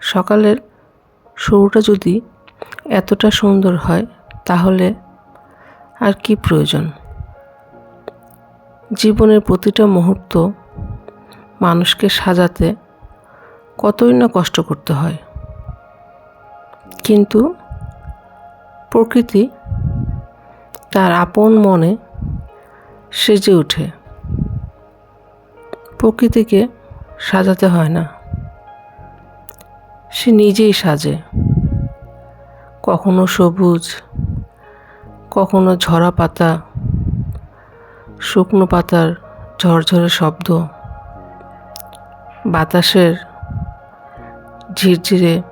সকালের শুরুটা যদি এতটা সুন্দর হয়, তাহলে আর কি প্রয়োজন? জীবনের প্রতিটা মুহূর্ত মানুষকে সাজাতে কতই না কষ্ট করতে হয়। কিন্তু প্রকৃতি তার আপন মনে সেজে ওঠে। প্রকৃতিকে সাজাতে হয় না। সে নিজেই সাজে। কখনো সবুজ, কখনো ঝরা পাতা, শুকনো পাতার ঝরঝরে শব্দ। বাতাসের ঝিরঝিরে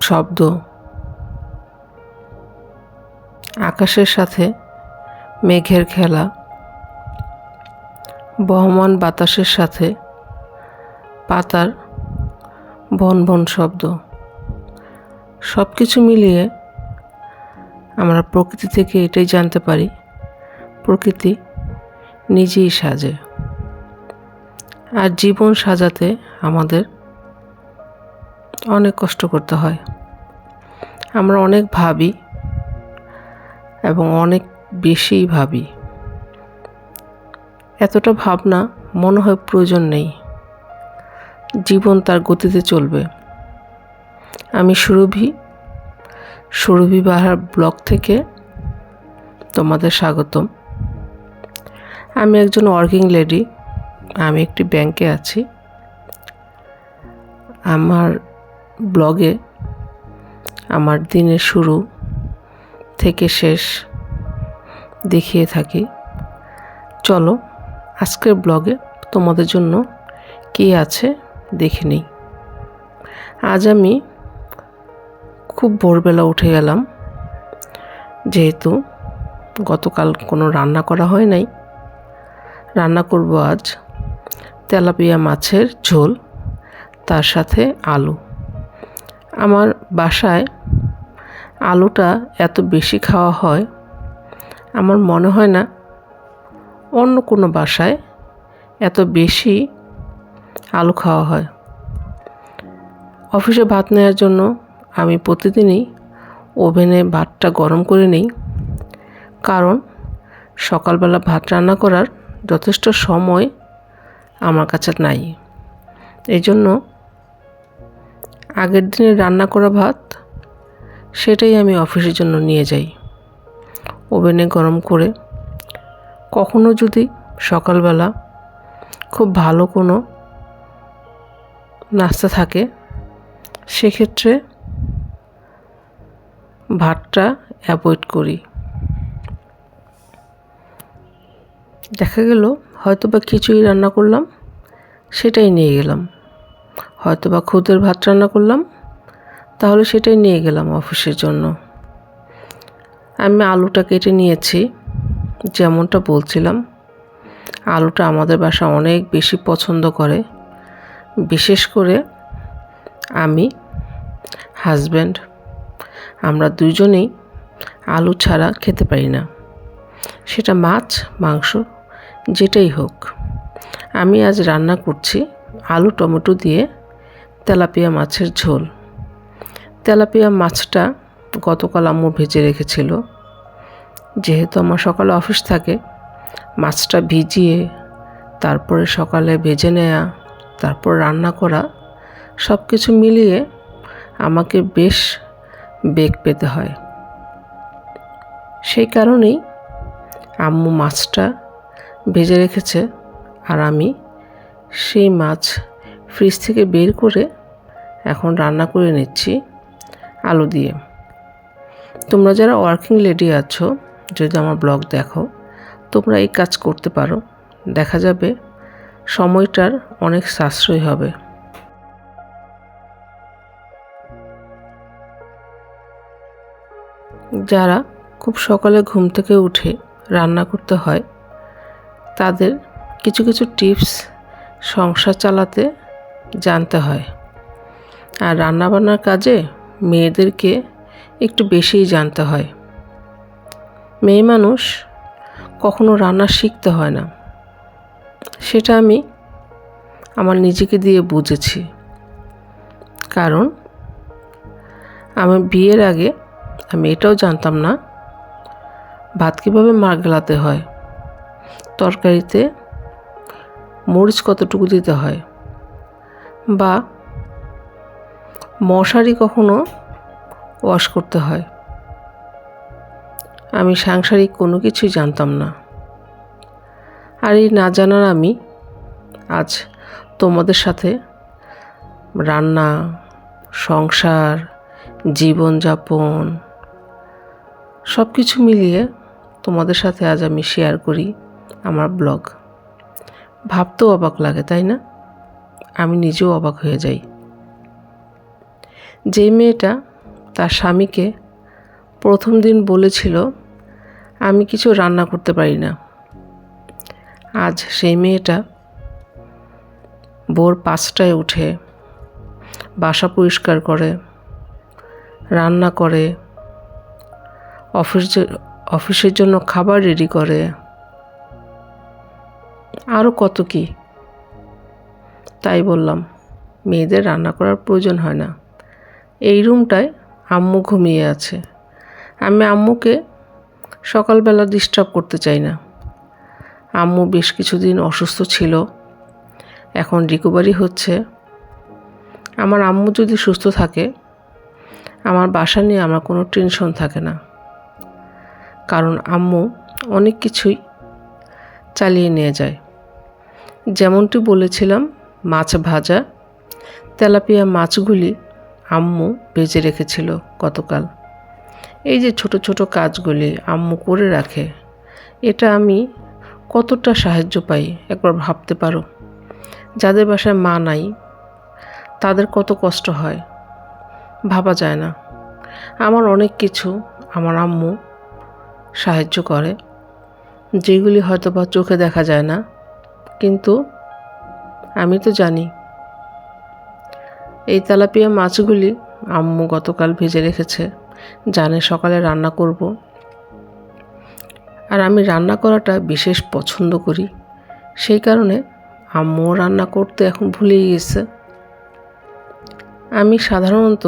শব্দ। আকাশের সাথে মেঘের খেলা। বহমান বাতাসের সাথে পাতার বন বন শব্দ। সব কিছু মিলিয়ে আমরা প্রকৃতি থেকে এটাই জানতে পারি, প্রকৃতি নিজেই সাজে। আর জীবন সাজাতে আমাদের অনেক কষ্ট করতে হয়। আমরা অনেক ভাবি এবং অনেক বেশিই ভাবি। এতটা ভাবনা মনে হয় প্রয়োজন নেই। জীবন তার গতিতে চলবে। আমি সুরভি সুরভি বাহার ব্লগ থেকে তোমাদের স্বাগতম। আমি একজন ওয়ার্কিং লেডি আমি একটি ব্যাংকে আছি। আমার ব্লগে আমার দিনের শুরু থেকে শেষ দেখিয়ে থাকি। চলো, আজকের ব্লগে তোমাদের জন্য কী আছে? দেখে নিই। আজ আমি খুব ভোরবেলা উঠে গেলাম। যেহেতু গতকাল কোনো রান্না করা হয় নাই। রান্না করব আজ তেলাপিয়া মাছের ঝোল, তার সাথে আলু। আমার বাসায় আলুটা এত বেশি খাওয়া হয়, আমার মনে হয় না অন্য কোনো বাসায় এত বেশি আলু খাওয়া হয়। অফিসে ভাত নেওয়ার জন্য আমি প্রতিদিনই ওভেনে ভাতটা গরম করে নিই। কারণ সকালবেলা ভাত রান্না করার যথেষ্ট সময় আমার কাছে নাই। এই জন্য আগের দিনে রান্না করা ভাত সেটাই আমি অফিসের জন্য নিয়ে যাই। ওভেনে গরম করে কখনো যদি সকালবেলা খুব ভালো কোনো নাস্তা থাকে, সেক্ষেত্রে ভাতটা অ্যাভয়েড করি। দেখা গেল হয়তো বা খিচুড়ি রান্না করলাম, সেটাই নিয়ে গেলাম। হয়তো বা খুদের ভাত রান্না করলাম, তাহলে সেটাই নিয়ে গেলাম অফিসের জন্য। আমি আলুটা কেটে নিয়েছি, যেমনটা বলছিলাম। আলুটা আমাদের বাসা অনেক বেশি পছন্দ করে। বিশেষ করে আমি হাজব্যান্ড আমরা দুজনেই আলু ছাড়া খেতে পারি না। সেটা মাছ, মাংস, যেটাই হোক। আমি আজ রান্না করছি আলু টমেটো দিয়ে তেলাপিয়া মাছের ঝোল। তেলাপিয়া মাছটা গতকাল আম্মু ভেজে রেখেছিল। যেহেতু আমার সকালে অফিস থাকে, মাছটা ভিজিয়ে, তারপরে সকালে ভেজে নেওয়া তারপর রান্না করা সব কিছু মিলিয়ে আমাকে বেশ বেগ পেতে হয়। সেই কারণেই আম্মু মাছটা ভেজে রেখেছে আর আমি সেই মাছ ফ্রিজ থেকে বের করে এখন রান্না করে নিচ্ছি আলু দিয়ে। তোমরা যারা ওয়ার্কিং লেডি আছো, যদি আমার ব্লগ দেখো, তোমরা এই কাজ করতে পারো। দেখা যাবে সময়টার অনেক সাশ্রয় হবে। যারা খুব সকালে ঘুম থেকে উঠে রান্না করতে হয়, তাদের কিছু কিছু টিপস সংসার চালাতে জানতে হয়। আর রান্নাবান্নার কাজে মেয়েদেরকে একটু বেশিই জানতে হয়। মেয়ে মানুষ কখনো রান্না শিখতে হয় না। সেটা আমি আমার নিজেকে দিয়ে বুঝেছি। কারণ আমি বিয়ের আগে আমি এটাও জানতাম না, ভাত কীভাবে মার গেলাতে হয়, তরকারিতে মরিচ কতটুকু দিতে হয় বা মশারি কখনো ওয়াশ করতে হয়। আমি সাংসারিক কোনো কিছুই জানতাম না। আর এই না জানার আমি আজ তোমাদের সাথে রান্না, সংসার, জীবনযাপন সব কিছু মিলিয়ে তোমাদের সাথে আজ আমি শেয়ার করি আমার ব্লগ ভাবতেও অবাক লাগে, তাই না? আমি নিজেও অবাক হয়ে যাই। যে মেয়েটা তার স্বামীকে প্রথম দিন বলেছিল, আমি কিছু রান্না করতে পারি না। আজ সেই মেয়েটা ভোর পাঁচটায় উঠে বাসা পরিষ্কার করে, রান্না করে, অফিস, অফিসের জন্য খাবার রেডি করে। আরও কত কি? তাই বললাম, মেয়েদের রান্না করার প্রয়োজন হয় না। এই রুমটায় আম্মু ঘুমিয়ে আছে। আমি আম্মুকে সকালবেলা ডিস্টার্ব করতে চাই না। আম্মু বেশ কিছুদিন অসুস্থ ছিল। এখন রিকভারি হচ্ছে। আমার আম্মু যদি সুস্থ থাকে, আমার বাসা নিয়ে আমার কোনো টেনশন থাকে না। কারণ আম্মু অনেক কিছুই চালিয়ে নিয়ে যায়। যেমনটি বলেছিলাম, মাছ ভাজা, তেলাপিয়া মাছগুলি আম্মু ভেজে রেখেছিল গতকাল। এই যে ছোট ছোট কাজগুলি আম্মু করে রাখে, এটা আমি কতটা সাহায্য পাই, একবার ভাবতে পারো। যাদের বাসায় মা নাই, তাদের কত কষ্ট হয়, ভাবা যায় না। আমার অনেক কিছু আমার আম্মু সাহায্য করে, যেগুলি হয়তো বা চোখে দেখা যায় না, কিন্তু আমি তো জানি। এই তেলাপিয়া মাছগুলি আম্মু গতকাল ভেজে রেখেছে, জানে সকালে রান্না করব আর আমি রান্না করাটা বিশেষ পছন্দ করি। সেই কারণে আম্মুও রান্না করতে এখন ভুলেই গেছে। আমি সাধারণত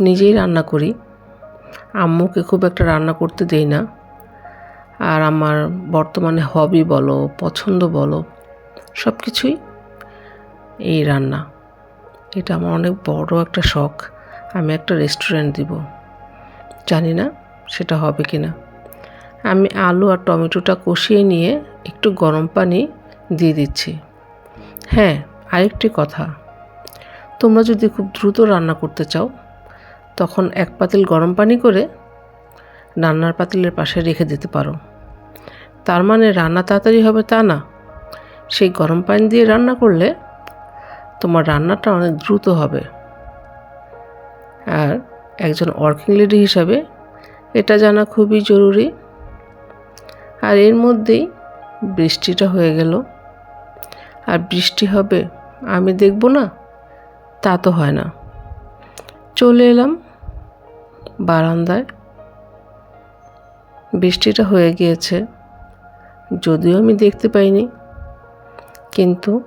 নিজেই রান্না করি। আম্মুকে খুব একটা রান্না করতে দেই না। আর আমার বর্তমানে হবি বলো, পছন্দ বলো সব কিছুই এই রান্না। এটা আমার অনেক বড় একটা শখ। আমি একটা রেস্টুরেন্ট দিব। জানি না সেটা হবে কি না আমি আলু আর টমেটোটা কষিয়ে নিয়ে একটু গরম পানি দিয়ে দিচ্ছি। হ্যাঁ আরেকটি কথা। তোমরা যদি খুব দ্রুত রান্না করতে চাও, তখন এক পাতিল গরম পানি করে রান্নার পাতিলের পাশে রেখে দিতে পারো। তার মানে রান্না তাড়াতাড়ি হবে তা না। সেই গরম পানি দিয়ে রান্না করলে তোমার রান্নাটা অনেক দ্রুত হবে। আর একজন ওয়ার্কিং লেডি হিসাবে এটা জানা খুবই জরুরি। আর এর মধ্যেই বৃষ্টিটা হয়ে গেল। আর বৃষ্টি হবে, আমি দেখব না, তা তো হয় না। চলে এলাম বারান্দায়। বৃষ্টিটা হয়ে গিয়েছে, যদিও আমি দেখতে পাইনি। কিন্তু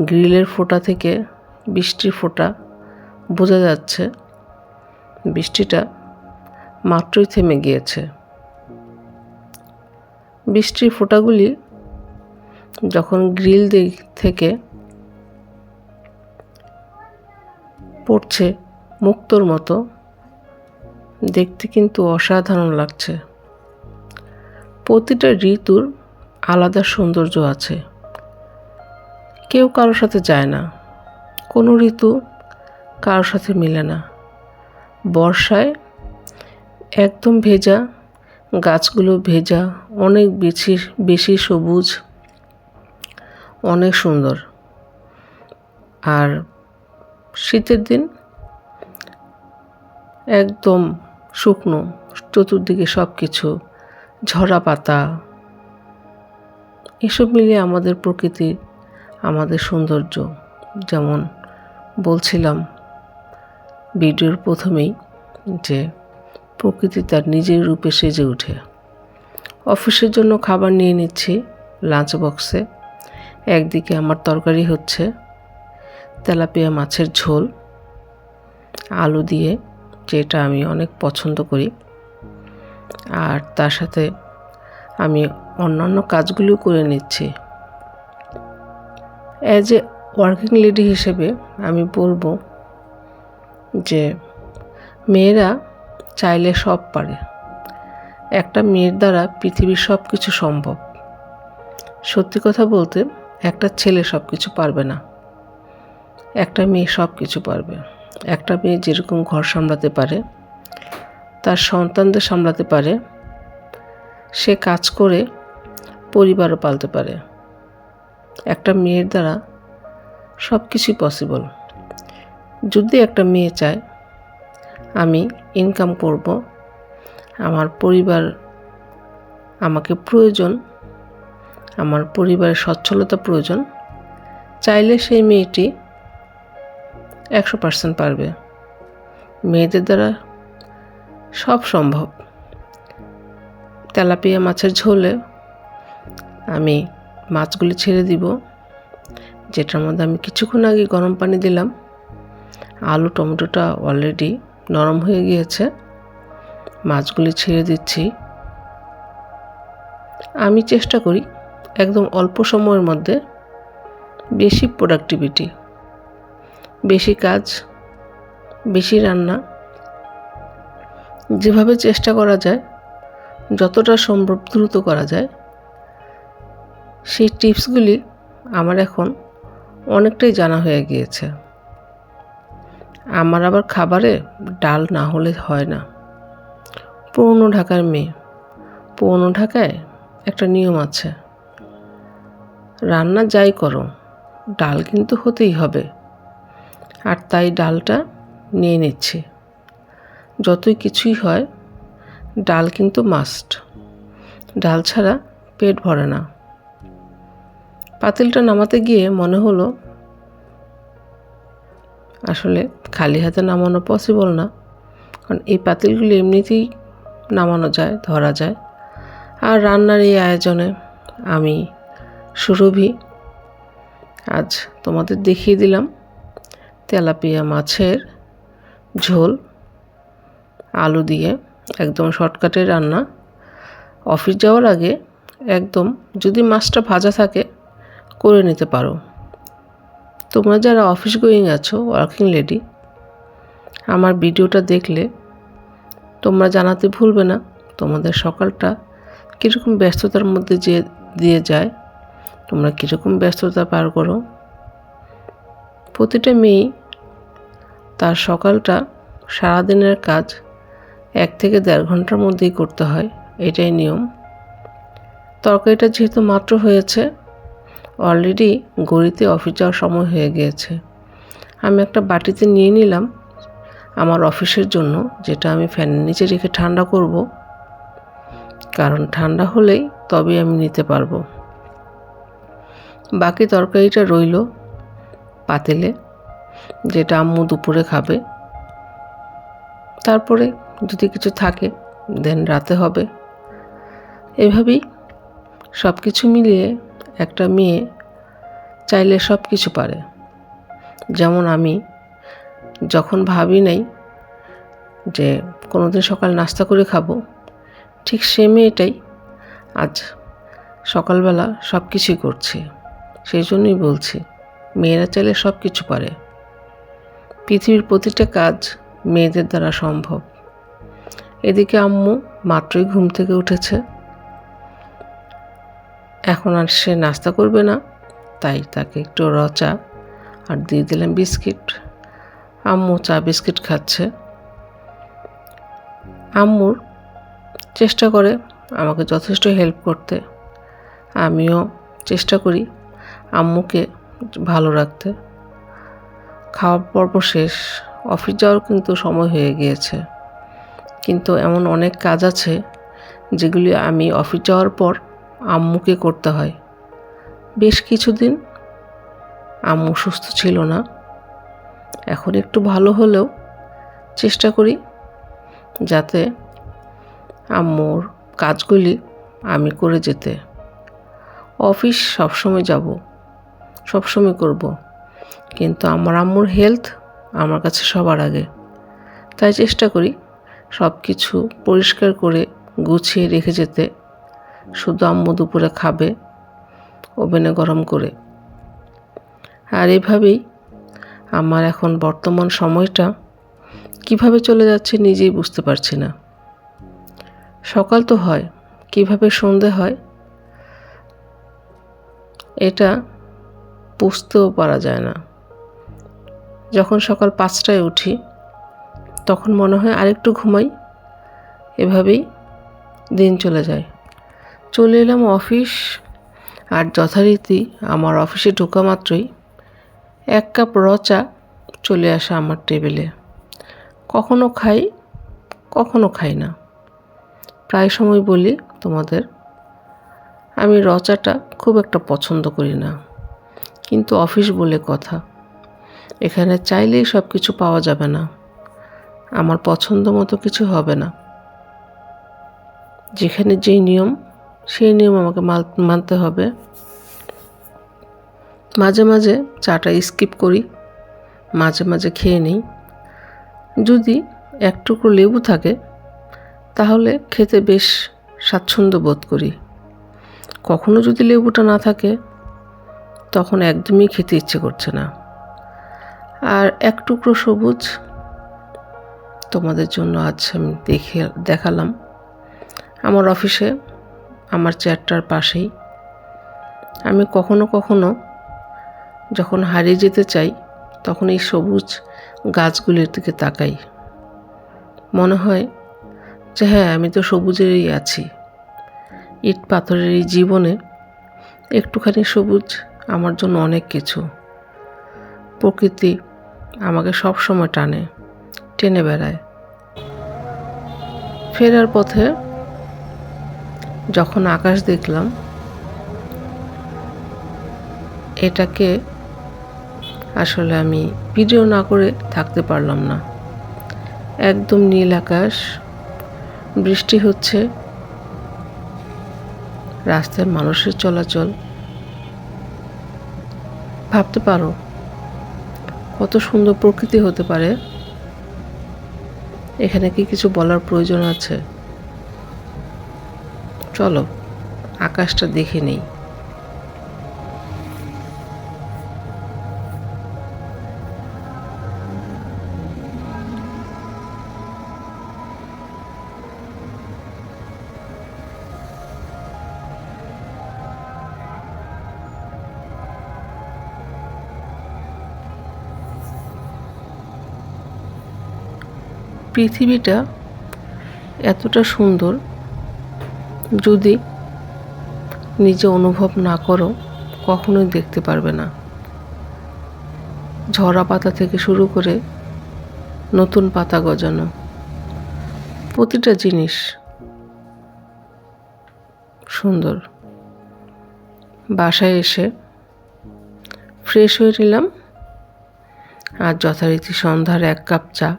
গ্রিলের ফোঁটা থেকে বৃষ্টির ফোঁটা বোঝা যাচ্ছে, বৃষ্টিটা মাত্রই থেমে গিয়েছে। বৃষ্টির ফোঁটাগুলি যখন গ্রিল দিক থেকে পড়ছে মুক্তর মতো, দেখতে কিন্তু অসাধারণ লাগছে। প্রতিটা ঋতুর আলাদা সৌন্দর্য আছে। কেউ কারোর সাথে যায় না। কোনো ঋতু কারোর সাথে মিলে না। বর্ষায় একদম ভেজা গাছগুলো ভেজা, অনেক বেশি বেশি সবুজ, অনেক সুন্দর। আর শীতের দিন একদম শুকনো, চতুর্দিকে সব কিছু ঝরা পাতা, এসব মিলিয়ে আমাদের প্রকৃতি, আমাদের সৌন্দর্য, যেমন বলছিলাম ভিডিওর প্রথমেই যে প্রকৃতি তার নিজের রূপে সেজে ওঠে। অফিসের জন্য খাবার নিয়ে নিচ্ছি লাঞ্চ বক্সে একদিকে আমার তরকারি হচ্ছে, তেলাপিয়া মাছের ঝোল, আলু দিয়ে, যেটা আমি অনেক পছন্দ করি। আর তার সাথে আমি অন্যান্য কাজগুলিও করে নিচ্ছি। অ্যাজ এ ওয়ার্কিং লেডি হিসেবে আমি বলব যে, মেয়েরা চাইলে সব পারে। একটা মেয়ের দ্বারা পৃথিবীর সব কিছু সম্ভব। সত্যি কথা বলতে, একটা ছেলে সব কিছু পারবে না। একটা মেয়ে সব কিছু পারবে। একটা মেয়ে যেরকম ঘর সামলাতে পারে, তার সন্তানদের সামলাতে পারে, সে কাজ করে, পরিবারও পালতে পারে। একটা মেয়ের দ্বারা সব কিছুই পসিবল যদি একটা মেয়ে চায়, আমি ইনকাম করব, আমার পরিবার আমাকে প্রয়োজন, আমার পরিবারের সচ্ছলতা প্রয়োজন, চাইলে সেই মেয়েটি একশো পার্সেন্ট পারবে। মেয়েদের দ্বারা সব সম্ভব। তেলাপিয়া মাছের ঝোলে আমি মাছগুলি ছেড়ে দিব, যেটার মধ্যে আমি কিছুক্ষণ আগে গরম পানি দিলাম। আলু, টমেটোটা অলরেডি নরম হয়ে গিয়েছে। মাছগুলি ছেড়ে দিচ্ছি। আমি চেষ্টা করি একদম অল্প সময়ের মধ্যে বেশি প্রোডাক্টিভিটি বেশি কাজ, বেশি রান্না, যেভাবে চেষ্টা করা যায়, যতটা সম্ভব দ্রুত করা যায়, সেই টিপসগুলি আমার এখন অনেকটাই জানা হয়ে গিয়েছে। আমার আবার খাবারে ডাল না হলে হয় না। পুরনো ঢাকার মেয়ে। পুরনো ঢাকায় একটা নিয়ম আছে। রান্না যাই করো, ডাল কিন্তু হতেই হবে। আর তাই ডালটা নিয়ে নিচ্ছি। যতই কিছুই হয়, ডাল কিন্তু মাস্ট ডাল ছাড়া পেট ভরে না। পাতিলটা নামাতে গিয়ে মনে হলো আসলে খালি হাতে নামানো পসিবল না। কারণ এই পাতিলগুলি এমনিতেই নামানো যায়, ধরা যায়। আর রান্নার এই আয়োজনে আমি, সুরভি, আজ তোমাদের দেখিয়ে দিলাম তেলাপিয়া মাছের ঝোল, আলু দিয়ে একদম শর্টকাটে রান্না। অফিস যাওয়ার আগে একদম যদি মাছটা ভাজা থাকে, করে নিতে পারো। তোমরা যারা অফিস গোয়িং আছো ওয়ার্কিং লেডি আমার ভিডিওটা দেখলে তোমরা জানাতে ভুলবে না, তোমাদের সকালটা কীরকম ব্যস্ততার মধ্যে যে দিয়ে যায়, তোমরা কীরকম ব্যস্ততা পার করো। প্রতিটা মেয়েই তার সকালটা সারাদিনের কাজ এক থেকে দেড় ঘণ্টার মধ্যেই করতে হয়, এটাই নিয়ম। তরকারিটা যেহেতু মাত্র হয়েছে অলরেডি গড়িতে অফিস যাওয়ার সময় হয়ে গিয়েছে। আমি একটা বাটিতে নিয়ে নিলাম আমার অফিসের জন্য, যেটা আমি ফ্যানের নিচে রেখে ঠান্ডা করব। কারণ ঠান্ডা হলেই তবে আমি নিতে পারব। বাকি তরকারিটা রইল পাতেলে, যেটা আম্মু দুপুরে খাবে। তারপরে যদি কিছু থাকে দেন রাতে হবে। এভাবেই সব কিছু মিলিয়ে একটা মেয়ে চাইলে সব কিছু পারে। যেমন আমি যখন ভাবি নাই যে কোনোদিন সকাল নাস্তা করে খাব, ঠিক সে মেয়েটাই আজ সকালবেলা সব কিছুই করছে। সেই জন্যই বলছি, মেয়েরা চাইলে সব কিছু পারে। পৃথিবীর প্রতিটা কাজ মেয়েদের দ্বারা সম্ভব। এদিকে আম্মু মাত্রই ঘুম থেকে উঠেছে। এখন আর সে নাস্তা করবে না। তাই তাকে একটু র চা আর দিয়ে দিলাম বিস্কিট। আম্মু চা বিস্কিট খাচ্ছে। আম্মুর চেষ্টা করে আমাকে যথেষ্ট হেল্প করতে। আমিও চেষ্টা করি আম্মুকে ভালো রাখতে। খাওয়ার পর্ব শেষ। অফিস যাওয়ার কিন্তু সময় হয়ে গিয়েছে। কিন্তু এমন অনেক কাজ আছে যেগুলি আমি অফিস যাওয়ার পর আম্মুকে করতে হয়। বেশ কিছুদিন আম্মু সুস্থ ছিল না। এখন একটু ভালো হলেও চেষ্টা করি যাতে আম্মুর কাজগুলি আমি করে যেতে। অফিস সবসময় যাব, সবসময় করব। কিন্তু আমার আম্মুর হেলথ আমার কাছে সবার আগে। তাই চেষ্টা করি সব কিছু পরিষ্কার করে গুছিয়ে রেখে যেতে। শুধু আম্মু দুপুরে খাবে, ওভেনে গরম করে। আর এভাবেই আমার এখন বর্তমান সময়টা কীভাবে চলে যাচ্ছে নিজেই বুঝতে পারছি না। সকাল তো হয়, কীভাবে সন্ধে হয়, এটা বুঝতেও পারা যায় না। যখন সকাল পাঁচটায় উঠি, তখন মনে হয় আরেকটু ঘুমাই, এভাবেই দিন চলে যায়। চলে এলাম অফিস আর যথারীতি আমার অফিসে ঢোকা মাত্রই এক কাপ রচা চলে আসা আমার টেবিলে। কখনো খাই কখনো খাই না। প্রায় সময় বলি তোমাদের, আমি রচাটা খুব একটা পছন্দ করি না। কিন্তু অফিস বলে কথা, এখানে চাইলেই সব কিছু পাওয়া যাবে না। আমার পছন্দ মতো কিছু হবে না। যেখানে যেই নিয়ম সেই নিয়ম আমাকে মানতে হবে। মাঝে মাঝে চাটা স্কিপ করি, মাঝে মাঝে খেয়ে নিই। যদি এক টুকরো লেবু থাকে, তাহলে খেতে বেশ স্বাচ্ছন্দ্য বোধ করি। কখনো যদি লেবুটা না থাকে, তখন একদমই খেতে ইচ্ছে করছে না। আর এক টুকরো সবুজ তোমাদের জন্য আজ আমি দেখে, দেখালাম। আমার অফিসে আমার চেয়ারটার পাশেই। আমি কখনো কখনো যখন হারিয়ে যেতে চাই, তখন এই সবুজ গাছগুলির দিকে তাকাই। মনে হয় যে হ্যাঁ আমি তো সবুজেরই আছি। ইট পাথরের এই জীবনে একটুখানি সবুজ আমার জন্য অনেক কিছু। প্রকৃতি আমাকে সব সময় টানে, টেনে বেড়ায়। ফেরার পথে যখন আকাশ দেখলাম, এটাকে আসলে আমি ভিডিও না করে থাকতে পারলাম না। একদম নীল আকাশ, বৃষ্টি হচ্ছে, রাস্তায় মানুষের চলাচল। ভাবতে পারো, কত সুন্দর প্রকৃতি হতে পারে। এখানে কি কিছু বলার প্রয়োজন আছে? চলো আকাশটা দেখে নেই। পৃথিবীটা এতটা সুন্দর যদি নিজে অনুভব না করো, কখনোই দেখতে পারবে না। ঝরা পাতা থেকে শুরু করে নতুন পাতা গজানো, প্রতিটা জিনিস সুন্দর। বাসায় এসে ফ্রেশ হয়ে নিলাম আর যথারীতি সন্ধ্যার এক কাপ চা,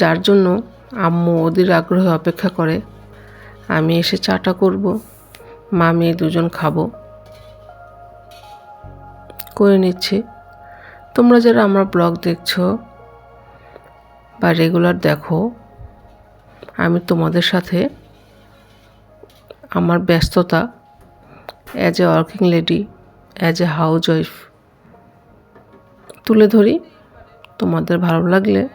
যার জন্য আম্মু ওদের আগ্রহে অপেক্ষা করে আমি এসে চাটা করব, মা, মেয়ে দুজন খাব। করে নিচ্ছি। তোমরা যারা আমার ব্লগ দেখছ বা রেগুলার দেখো, আমি তোমাদের সাথে আমার ব্যস্ততা as a working lady as a housewife তুলে ধরি। তোমাদের ভালো লাগলে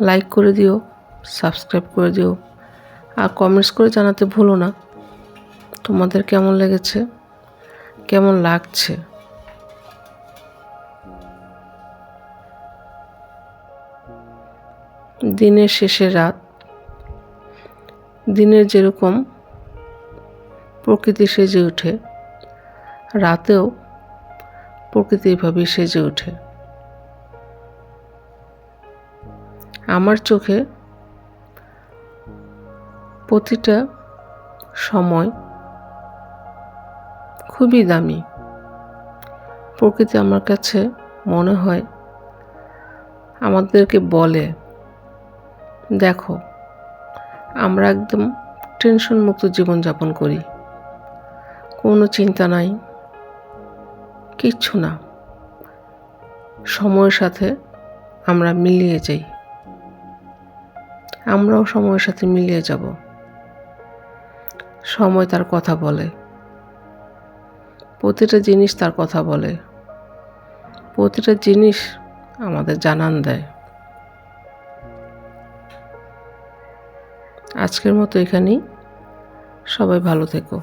লাইক করে দিও সাবস্ক্রাইব করে দিও। আর কমেন্টস করে জানাতে ভুলো না। তোমাদের কেমন লেগেছে? কেমন লাগছে? দিনের শেষে রাত। দিনের যেরকম প্রকৃতি সেজে ওঠে রাতেও প্রকৃতি এভাবেই সেজে ওঠে আমার চোখে প্রতিটা সময় খুবই দামি। প্রকৃতি আমার কাছে মনে হয় আমাদেরকে বলে, দেখো, আমরা একদম টেনশন মুক্ত জীবনযাপন করি। কোনো চিন্তা নাই, কিচ্ছু না। সময়ের সাথে আমরা মিলিয়ে যাই। আমরাও সময়ের সাথে মিলিয়ে যাব। সময় তার কথা বলে। প্রতিটা জিনিস তার কথা বলে। প্রতিটা জিনিস আমাদের জানান দেয়। আজকের মতো এখানেই। সবাই ভালো থেকো।